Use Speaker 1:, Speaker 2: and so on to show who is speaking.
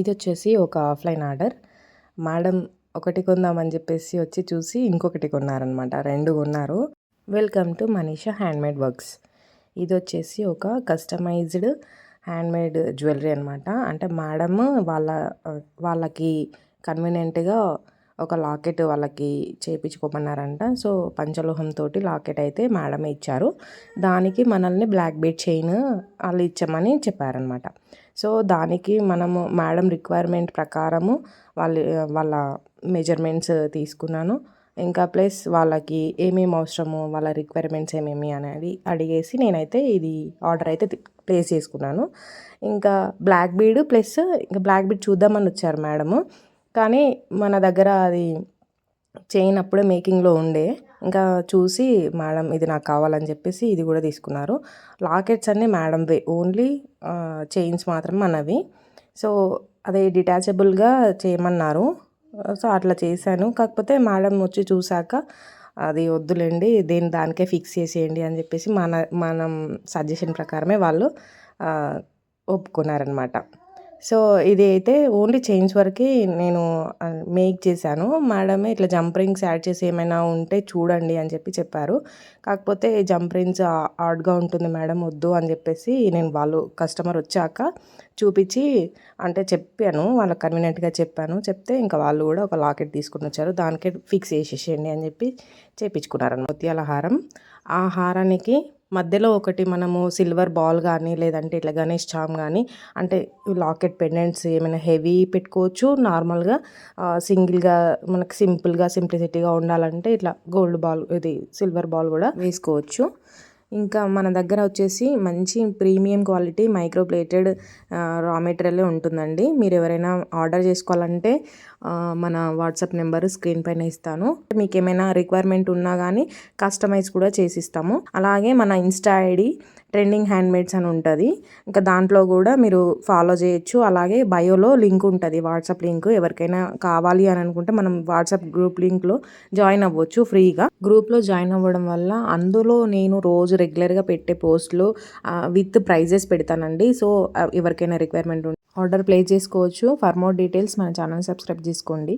Speaker 1: ఇది వచ్చేసి ఒక ఆఫ్లైన్ ఆర్డర్. మేడం ఒకటి కొందామని చెప్పేసి వచ్చి చూసి ఇంకొకటి కొన్నారనమాట రెండు కొన్నారు. Welcome to Manisha handmade works. ఇది వచ్చేసి ఒక కస్టమైజ్డ్ హ్యాండ్మేడ్ జ్యువెలరీ అనమాట అంటే మేడం వాళ్ళ వాళ్ళకి కన్వీనియంట్గా ఒక లాకెట్ వాళ్ళకి చేయించుకోమన్నారంట సో పంచలోహంతో లాకెట్ అయితే మేడమే ఇచ్చారు. దానికి మనల్ని బ్లాక్ బీట్ చైన్ వాళ్ళు ఇచ్చామని చెప్పారనమాట సో దానికి మనము మేడం రిక్వైర్మెంట్ ప్రకారము వాళ్ళ వాళ్ళ మెజర్మెంట్స్ తీసుకున్నాను. ఇంకా ప్లస్ వాళ్ళకి ఏమేమి అవసరము వాళ్ళ రిక్వైర్మెంట్స్ ఏమేమి అనేది అడిగేసి నేనైతే ఇది ఆర్డర్ అయితే ప్లేస్ చేసుకున్నాను. ఇంకా బ్లాక్ బీడ్ ప్లస్ ఇంకా బ్లాక్ బీడ్ చూద్దామని వచ్చారు మేడము. కానీ మన దగ్గర అది చైన్ అప్పుడే మేకింగ్లో ఉండే. ఇంకా చూసి మేడం ఇది నాకు కావాలని చెప్పేసి ఇది కూడా తీసుకున్నారు. లాకెట్స్ అన్నీ మేడంవే ఓన్లీ చైన్స్ మాత్రం మనవి. సో అదే డిటాచబుల్గా చేయమన్నారు. సో అట్లా చేశాను. కాకపోతే మేడం వచ్చి చూశాక అది వద్దులేండి దేని దానికే ఫిక్స్ చేసేయండి అని చెప్పేసి మన మనం సజెషన్ ప్రకారమే వాళ్ళు ఒప్పుకున్నారనమాట సో ఇది అయితే ఓన్లీ చైన్స్ వరకే నేను మేక్ చేశాను. మేడమే ఇట్లా జంప్ రింగ్స్ యాడ్ చేసి ఏమైనా ఉంటే చూడండి అని చెప్పి చెప్పారు. కాకపోతే జంప్ రింగ్స్ హార్డ్గా ఉంటుంది మేడం వద్దు అని చెప్పేసి నేను వాళ్ళు కస్టమర్ వచ్చాక చూపించి అంటే చెప్పాను వాళ్ళకి కన్వీనియంట్గా చెప్పాను. చెప్తే ఇంకా వాళ్ళు కూడా ఒక లాకెట్ తీసుకుని వచ్చారు. దానికే ఫిక్స్ చేసేసేయండి అని చెప్పి చేయించుకున్నారు ముత్యాల హారం ఆ హారానికి మధ్యలో ఒకటి మనము సిల్వర్ బాల్ కానీ లేదంటే ఇట్లా గణేష్ చామ్ కానీ అంటే లాకెట్ పెండెంట్స్ ఏమైనా హెవీ పెట్టుకోవచ్చు. నార్మల్గా సింగిల్గా మనకు సింపుల్గా సింప్లిసిటీగా ఉండాలంటే ఇట్లా గోల్డ్ బాల్ ఇది సిల్వర్ బాల్ కూడా వేసుకోవచ్చు. ఇంకా మన దగ్గర వచ్చేసి మంచి premium quality micro plated raw material ఉంటుందండి. మీరు ఎవరైనా ఆర్డర్ చేసుకోవాలంటే మన వాట్సాప్ నెంబర్ స్క్రీన్ పైన ఇస్తాను. మీకు ఏమైనా రిక్వైర్మెంట్ ఉన్నా కానీ కస్టమైజ్ కూడా చేసిస్తాము. అలాగే మన ఇన్స్టా ఐడి ట్రెండింగ్ హ్యాండ్మేడ్స్ అని ఉంటుంది. ఇంకా దాంట్లో కూడా మీరు ఫాలో చేయొచ్చు. అలాగే బయోలో లింక్ ఉంటుంది. వాట్సాప్ లింక్ ఎవరికైనా కావాలి అని అనుకుంటే మనం వాట్సాప్ గ్రూప్ లింక్లో జాయిన్ అవ్వచ్చు ఫ్రీగా. గ్రూప్లో జాయిన్ అవ్వడం వల్ల అందులో నేను రోజు రెగ్యులర్గా పెట్టే పోస్ట్లు విత్ ప్రైజెస్ పెడతానండి. సో ఎవరికైనా రిక్వైర్మెంట్ ఆర్డర్ ప్లేస్ చేసుకోవచ్చు. ఫర్ మోర్ డీటెయిల్స్ మన ఛానల్ సబ్స్క్రైబ్ చేసుకోండి.